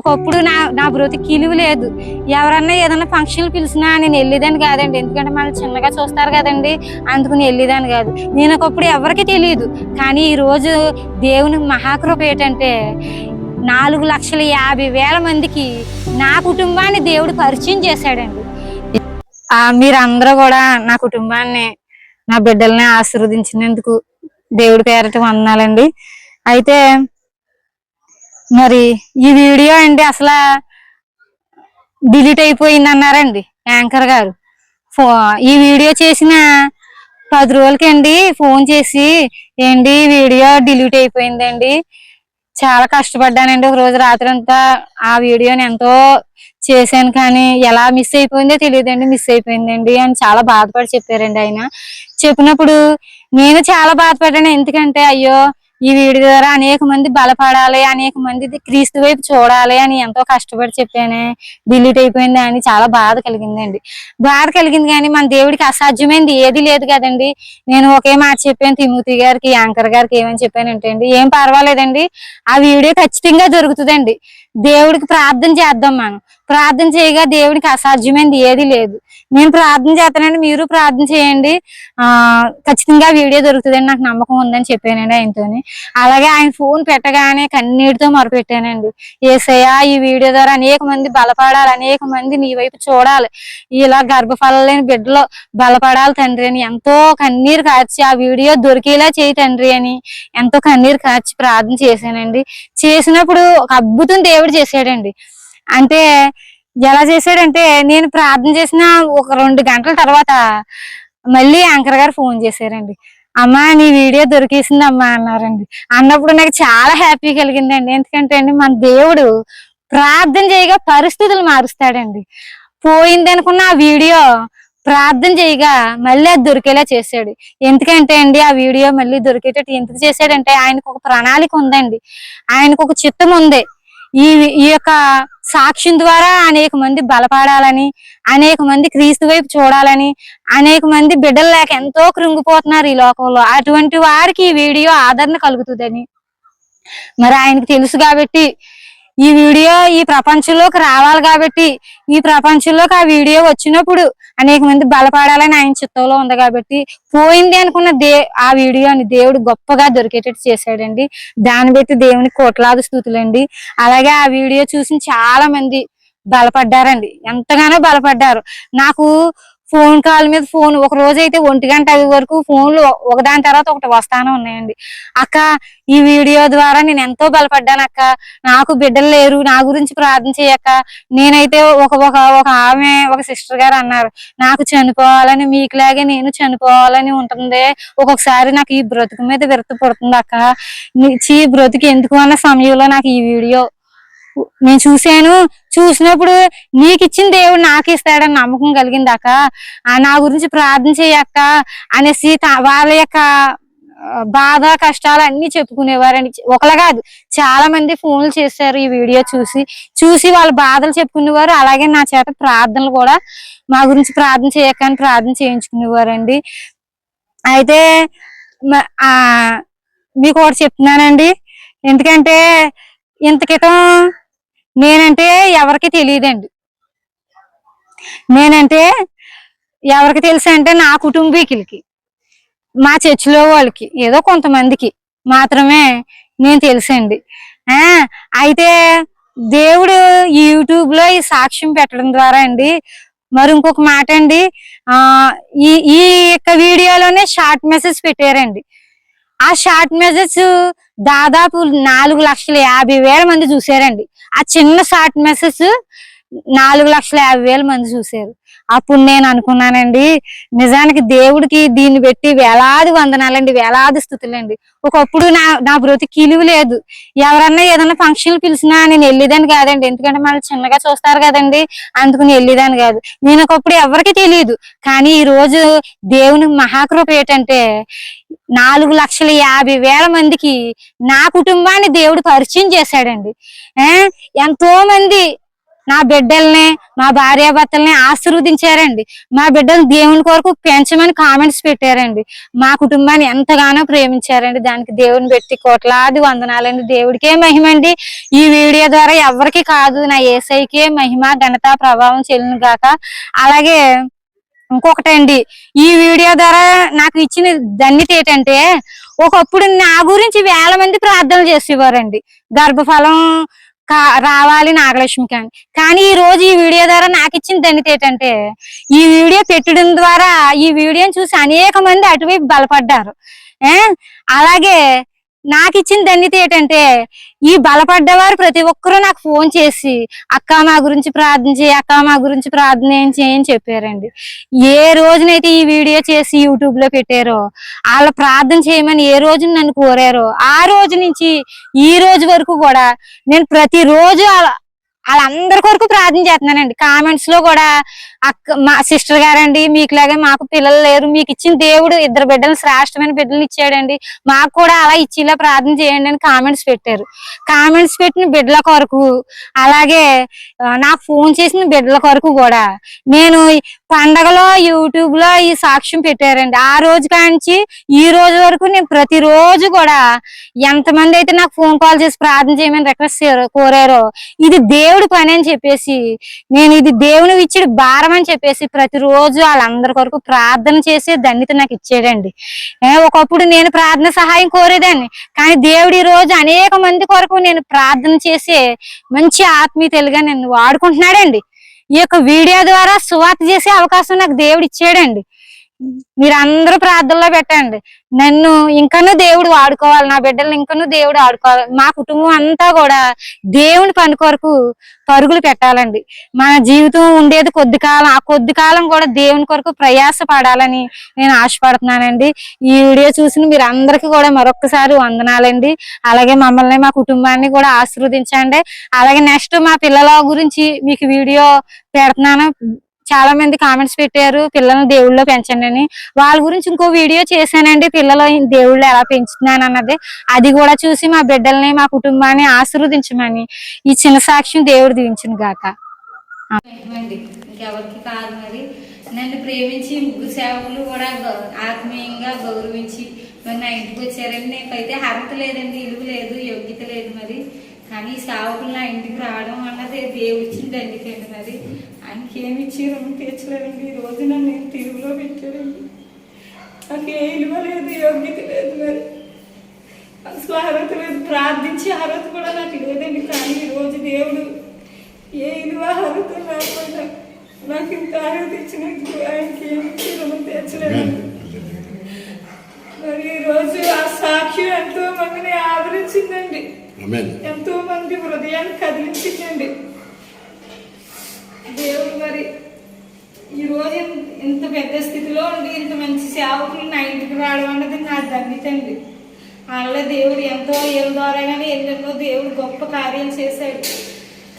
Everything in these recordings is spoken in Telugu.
ఒకప్పుడు నా నా బ్రతికి కిలువ లేదు. ఎవరన్నా ఏదన్నా ఫంక్షన్లు పిలిచినా నేను వెళ్ళేదాన్ని కాదండి. ఎందుకంటే మనల్ని చిన్నగా చూస్తారు కదండి. అందుకుని వెళ్ళేదాన్ని కాదు. నేను ఒకప్పుడు ఎవరికి తెలియదు. కానీ ఈ రోజు దేవుని మహాకృప ఏంటంటే నాలుగు లక్షల యాభై వేల మందికి నా కుటుంబాన్ని దేవుడు పరిచయం చేశాడండి. మీరందరూ కూడా నా కుటుంబాన్ని నా బిడ్డల్ని ఆశీర్వదించినందుకు దేవుడి పేరట వందనాలండి. అయితే మరి ఈ వీడియో అండి అసలు డిలీట్ అయిపోయింది అన్నారండి యాంకర్ గారు. ఫో ఈ వీడియో చేసిన పది రోజులకి అండి ఫోన్ చేసి ఏంటి ఈ వీడియో డిలీట్ అయిపోయిందండి. చాలా కష్టపడ్డానండి ఒక రోజు రాత్రి అంతా ఆ వీడియోని ఎంతో చేశాను కానీ ఎలా మిస్ అయిపోయిందో తెలియదండి మిస్ అయిపోయిందండి అని చాలా బాధపడి చెప్పారండి ఆయన. చెప్పినప్పుడు నేను చాలా బాధపడ్డాను ఎందుకంటే అయ్యో ఈ వీడియో ద్వారా అనేక మంది బలపడాలి అనేక మంది క్రీస్తు వైపు చూడాలి అని ఎంతో కష్టపడి చెప్పానే డిలీట్ అయిపోయింది అని చాలా బాధ కలిగిందండి. బాధ కలిగింది కానీ మన దేవుడికి అసాధ్యమైంది ఏది లేదు కదండి. నేను ఒకే మాట చెప్పాను తిమూతి గారికి యాంకర్ గారికి ఏమని చెప్పానంటే అండి ఏం పర్వాలేదండి ఆ వీడియో ఖచ్చితంగా దొరుకుతుందండి. దేవుడికి ప్రార్థన చేద్దాం మనం. ప్రార్థన చేయగా దేవుడికి అసాధ్యమైంది ఏది లేదు. నేను ప్రార్థన చేస్తానండి మీరు ప్రార్థన చేయండి. ఆ ఖచ్చితంగా వీడియో దొరుకుతుందని నాకు నమ్మకం ఉందని చెప్పానండి ఆయనతోని. అలాగే ఆయన ఫోన్ పెట్టగానే కన్నీటితో మొరపెట్టానండి. ఏసయ్యా ఈ వీడియో ద్వారా అనేక మంది బలపడాలి అనేక మంది నీ వైపు చూడాలి. ఇలా గర్భఫలలేని బిడ్డలో బలపడాలి తండ్రి అని ఎంతో కన్నీరు కాచి ఆ వీడియో దొరికేలా చేయి తండ్రి అని ఎంతో కన్నీరు కాచి ప్రార్థన చేశానండి. చేసినప్పుడు ఒక అద్భుతం దేవుడు చేశాడండి. అంటే ఎలా చేశాడంటే నేను ప్రార్థన చేసిన ఒక రెండు గంటల తర్వాత మళ్ళీ యాంకర్ గారు ఫోన్ చేశారండి. అమ్మా నీ వీడియో దొరికేసింది అమ్మా అన్నారండి. అన్నప్పుడు నాకు చాలా హ్యాపీ కలిగిందండి. ఎందుకంటే అండి మన దేవుడు ప్రార్థన చేయగా పరిస్థితులు మారుస్తాడండి. పోయింది అనుకున్న ఆ వీడియో ప్రార్థన చేయగా మళ్ళీ అది దొరికేలా చేశాడు. ఎందుకంటే అండి ఆ వీడియో మళ్ళీ దొరికేటట్టు ఎందుకు చేశాడంటే ఆయనకు ఒక ప్రణాళిక ఉందండి. ఆయనకు ఒక చిత్తం ఉంది. ఈ ఈ యొక్క సాక్ష్యం ద్వారా అనేక మంది బలపడాలని అనేక మంది క్రీస్తు వైపు చూడాలని అనేక మంది బిడ్డలు లేక ఎంతో కృంగిపోతున్నారు ఈ లోకంలో. అటువంటి వారికి ఈ వీడియో ఆదరణ కలుగుతుందని. మరి ఆయనకు తెలుసు కాబట్టి ఈ వీడియో ఈ ప్రపంచంలోకి రావాలి కాబట్టి ఈ ప్రపంచంలోకి ఆ వీడియో వచ్చినప్పుడు అనేక మంది బలపడాలని ఆయన చిత్తంలో ఉంది కాబట్టి పోయింది అనుకున్న దే ఆ వీడియోని దేవుడు గొప్పగా దొరికేటట్టు చేశాడండి. దాన్ని బట్టి దేవుని కోట్లాది స్థుతులండి. అలాగే ఆ వీడియో చూసి చాలా మంది బలపడ్డారండి. ఎంతగానో బలపడ్డారు. నాకు ఫోన్ కాల్ మీద ఫోన్ ఒక రోజు అయితే ఒంటి గంట అవి వరకు ఫోన్లు ఒకదాని తర్వాత ఒకటి వస్తానే ఉన్నాయండి. అక్క ఈ వీడియో ద్వారా నేను ఎంతో బలపడ్డాను అక్క. నాకు బిడ్డలు లేరు నా గురించి ప్రార్థన చేయక్క నేనైతే ఒక ఒక ఒక ఆమె ఒక సిస్టర్ గారు అన్నారు. నాకు చనిపోవాలని మీకులాగే నేను చనిపోవాలని ఉంటుంది. ఒక్కొక్కసారి నాకు ఈ బ్రతుకు మీద విరత పుడుతుంది అక్క. చీ బ్రతుకు ఎందుకు అన్న సమయంలో నాకు ఈ వీడియో నేను చూశాను. చూసినప్పుడు నీకు ఇచ్చిన దేవుడు నాకు ఇస్తాడని నమ్మకం కలిగింది అక్క. నా గురించి ప్రార్థన చేయక్క అనేసి వాళ్ళ యొక్క బాధ కష్టాలు అన్ని చెప్పుకునేవారండి ఒకలా కాదు చాలా మంది ఫోన్లు చేశారు ఈ వీడియో చూసి. చూసి వాళ్ళ బాధలు చెప్పుకునేవారు. అలాగే నా చేత ప్రార్థనలు కూడా మా గురించి ప్రార్థన చేయక అని ప్రార్థన చేయించుకునేవారండి. అయితే మీకు ఒకటి చెప్తున్నానండి. ఎందుకంటే ఇంత క్రితం నేనంటే ఎవరికి తెలియదండి. నేనంటే ఎవరికి తెలుసు అంటే నా కుటుంబీకులకి మా చర్చిలో వాళ్ళకి ఏదో కొంతమందికి మాత్రమే నేను తెలుసండి. అయితే దేవుడు యూట్యూబ్లో యూట్యూబ్లో ఈ సాక్ష్యం పెట్టడం ద్వారా అండి మరి ఇంకొక మాట అండి ఈ ఈ యొక్క వీడియోలోనే షార్ట్ మెసేజ్ పెట్టారండి. ఆ షార్ట్ మెసేజ్ దాదాపు నాలుగు లక్షల యాభై వేల మంది చూసారండి ఆ చిన్న షార్ట్ మెసేజ్ నాలుగు లక్షల యాభై వేల మంది చూశారు. అప్పుడు నేను అనుకున్నానండి నిజానికి దేవుడికి దీన్ని పెట్టి వేలాది వందనాలండి వేలాది స్థుతులండి. ఒకప్పుడు నా నా బ్రతికి కిలువ లేదు. ఎవరన్నా ఏదన్నా ఫంక్షన్లు పిలిచినా నేను వెళ్ళేదాన్ని కాదండి. ఎందుకంటే మనల్ని చిన్నగా చూస్తారు కదండి అందుకుని వెళ్ళేదాన్ని కాదు. నేను ఒకప్పుడు ఎవరికి తెలియదు. కానీ ఈ రోజు దేవుని మహాకృప ఏంటంటే నాలుగు లక్షల యాభై వేల మందికి నా కుటుంబాన్ని దేవుడు పరిచయం చేశాడండి. ఎంతో మంది నా బిడ్డల్ని మా భార్యాభర్తల్ని ఆశీర్వదించారండి. మా బిడ్డలు దేవుని కొరకు పెంచమని కామెంట్స్ పెట్టారండి. మా కుటుంబాన్ని ఎంతగానో ప్రేమించారండి. దానికి దేవుని పెట్టి కోట్లాది వందనాలండి. దేవుడికే మహిమండి. ఈ వీడియో ద్వారా ఎవరికి కాదు నా ఏసైకే మహిమ ఘనత ప్రభావం చెల్లిన గాక అలాగే ఇంకొకటండి ఈ వీడియో ద్వారా నాకు ఇచ్చిన ధన్యత ఏంటంటే ఒకప్పుడు నా గురించి వేల మంది ప్రార్థనలు చేసేవారండి. గర్భఫలం కా- రావాలి నాగలక్ష్మికి అని. కానీ ఈ రోజు ఈ వీడియో ద్వారా నాకు ఇచ్చిన ధన్యత ఏంటంటే ఈ వీడియో పెట్టడం ద్వారా ఈ వీడియోని చూసి అనేక మంది అటువైపు బలపడ్డారు. అలాగే నాకు ఇచ్చిన ధన్యత ఏంటంటే ఈ బలపడ్డవారు ప్రతి ఒక్కరూ నాకు ఫోన్ చేసి అక్క మా గురించి ప్రార్థన చేయి అక్క మా గురించి ప్రార్థన ఏం చేయని చెప్పారండి. ఏ రోజునైతే ఈ వీడియో చేసి యూట్యూబ్లో పెట్టారో వాళ్ళ ప్రార్థన చేయమని ఏ రోజు నన్ను కోరారో ఆ రోజు నుంచి ఈ రోజు వరకు కూడా నేను ప్రతిరోజు వాళ్ళ- వాళ్ళందరి కొరకు ప్రార్థన చేస్తున్నానండి. కామెంట్స్లో కూడా అక్క మా సిస్టర్ గారండి మీకులాగే మాకు పిల్లలు లేరు. మీకు ఇచ్చిన దేవుడు ఇద్దరు బిడ్డలు శ్రేష్టమైన బిడ్డలు ఇచ్చాడండి. మాకు కూడా అలా ఇచ్చిలా ప్రార్థన చేయండి అని కామెంట్స్ పెట్టారు. కామెంట్స్ పెట్టిన బిడ్డల కొరకు అలాగే నా నాకు ఫోన్ చేసిన బిడ్డల కొరకు కూడా నేను పండగలో యూట్యూబ్లో ఈ సాక్ష్యం పెట్టారండి. ఆ రోజు కాంచి ఈ రోజు వరకు నేను ప్రతిరోజు కూడా ఎంతమంది అయితే నాకు ఫోన్ కాల్ చేసి ప్రార్థన చేయమని రిక్వెస్ట్ కోరారో ఇది దేవుడి పని అని చెప్పేసి నేను ఇది దేవుని ఇచ్చిన భారం అని చెప్పేసి ప్రతిరోజు వాళ్ళందరి కొరకు ప్రార్థన చేసే దండిత నాకు ఇచ్చాడండి ఒకప్పుడు నేను ప్రార్థన సహాయం కోరేదాన్ని కానీ దేవుడు ఈ రోజు అనేక మంది కొరకు నేను ప్రార్థన చేసే మంచి ఆత్మీయతలుగా నేను వాడుకుంటున్నాడండి. ఈ యొక్క వీడియో ద్వారా సువార్త చేసే అవకాశం నాకు దేవుడు ఇచ్చాడండి. మీరు అందరూ ప్రార్థనలో పెట్టండి. నన్ను ఇంకనూ దేవుడు వాడుకోవాలి నా బిడ్డల్ని ఇంకనూ దేవుడు ఆడుకోవాలి. మా కుటుంబం అంతా కూడా దేవుని పని కొరకు పరుగులు పెట్టాలండి. మన జీవితం ఉండేది కొద్ది కాలం ఆ కొద్ది కాలం కూడా దేవుని కొరకు ప్రయాస పడాలని నేను ఆశపడుతున్నానండి. ఈ వీడియో చూసిన మీరు అందరికీ కూడా మరొకసారి వందనాలండి. అలాగే మమ్మల్ని మా కుటుంబాన్ని కూడా ఆశీర్వదించండి. అలాగే నెక్స్ట్ మా పిల్లల గురించి మీకు వీడియో పెడుతున్నాను. చాలా మంది కామెంట్స్ పెట్టారు పిల్లల్ని దేవుళ్ళలో పెంచండి అని. వాళ్ళ గురించి ఇంకో వీడియో చేశానండి పిల్లలు దేవుళ్ళు ఎలా పెంచుతున్నాను అన్నది. అది కూడా చూసి మా బిడ్డల్ని మా కుటుంబాన్ని ఆశీర్వదించమని ఈ చిన్న సాక్ష్యం దేవుడు దీవించిన గాక. ఇంకెవరికి కాదు మరి. నన్ను ప్రేమించి ముగ్గురు సేవకులు కూడా ఆత్మీయంగా గౌరవించి మరి నా ఇంటికి వచ్చారండి నాకైతే అర్హత లేదండి ఇలువ లేదు యోగ్యత లేదు మరి. కానీ సేవకులు నా ఇంటికి రావడం అన్నది దేవుడు ఇచ్చింది మరి. ఆయనకి ఏమి ఇచ్చారు తీర్చలేదండి. ఈ రోజు నన్ను తిరుగులో పెట్టారండి నాకు ఏ ఇలువ లేదు యోగ్యత లేదు మరి. అసలు అర్హత లేదు. ప్రార్థించే అర్హత కూడా నాకు లేదండి. కానీ ఈ రోజు దేవుడు ఏ ఇలువ అర్హత లేకుండా నాకు ఇంత అర్హత ఇచ్చినందుకు ఆయనకి ఏమి ఇచ్చారో తీర్చలేదండి. మరి ఈ రోజు ఆ సాక్ష్యం ఎంతో మందిని ఆదరించిందండి. ఎంతో మంది హృదయాన్ని కదిలించిందండి దేవుడు మరి ఈరోజు ఇంత పెద్ద స్థితిలో ఉండి ఇంత మంచి సేవకులు నా ఇంటికి రావడం అన్నది నా దండితండి. వాళ్ళ దేవుడు ఎంతో ఏళ్ళ ద్వారాగానే ఎన్నెన్నో దేవుడు గొప్ప కార్యాలు చేశాడు.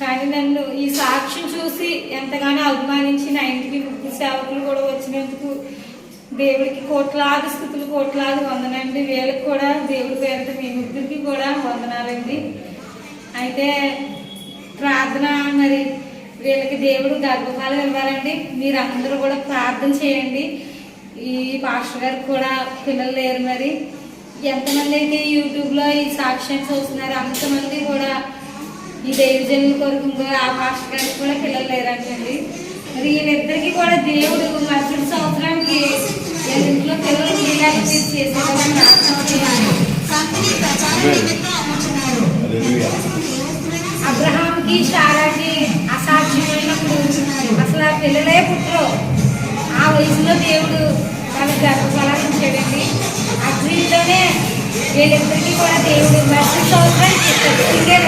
కానీ నన్ను ఈ సాక్ష్యం చూసి ఎంతగానో అభిమానించి నా ఇంటికి ముగ్గురు సేవకులు కూడా వచ్చినందుకు దేవుడికి కోట్లాది స్థుతులు కోట్లాది వందనండి వీళ్ళకి కూడా దేవుడి పేరుతో మీ ముగ్గురికి కూడా వందనాలండి. అయితే ప్రార్థన మరి వీళ్ళకి దేవుడు గర్భఫలం ఇవ్వాలండి. మీరు అందరూ కూడా ప్రార్థన చేయండి. ఈ పాస్టర్ గారికి కూడా పిల్లలు లేరు మరి. ఎంతమంది అయితే యూట్యూబ్లో ఈ సాక్ష్యం చూస్తున్నారు అంతమంది కూడా ఈ దైవజనుల కొరకు ఆ పాస్టర్ గారికి కూడా పిల్లలు లేరంటండి. మరి వీళ్ళిద్దరికీ కూడా దేవుడు మరుసటి సంవత్సరానికి ఇంట్లో పిల్లలు ఉండేలాగా చేసేదాన్ని ప్రార్థన చేయాలి కూడా దేవుడు సంవత్సరానికి ఇచ్చాడు సింగల్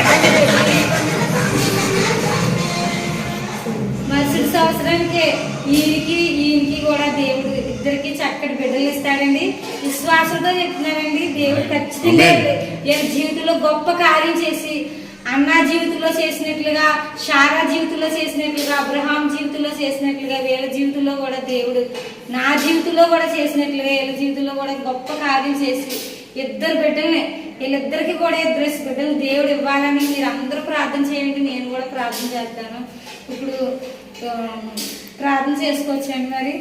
మరుసటి సంవత్సరానికి ఈయనకి ఈయనకి కూడా దేవుడు ఇద్దరికి చక్కటి బిడ్డలు ఇస్తాడండి. విశ్వాసంతో చెప్తున్నానండి దేవుడు ఖచ్చితంగా జీవితంలో గొప్ప కార్యం చేసి అన్న జీవితంలో చేసినట్లుగా షారా జీవితంలో చేసినట్లుగా అబ్రహాం జీవితంలో చేసినట్లుగా వీళ్ళ జీవితంలో కూడా దేవుడు నా జీవితంలో కూడా చేసినట్లుగా వీళ్ళ జీవితంలో కూడా గొప్ప కార్యం చేసి ఇద్దరు బిడ్డల్ని వీళ్ళిద్దరికి కూడా ఇద్దరు బిడ్డలు దేవుడు ఇవ్వాలని మీరు అందరూ ప్రార్థన చేయండి నేను కూడా ప్రార్థన చేస్తాను. ఇప్పుడు ప్రార్థన చేసుకోవచ్చండి మరి.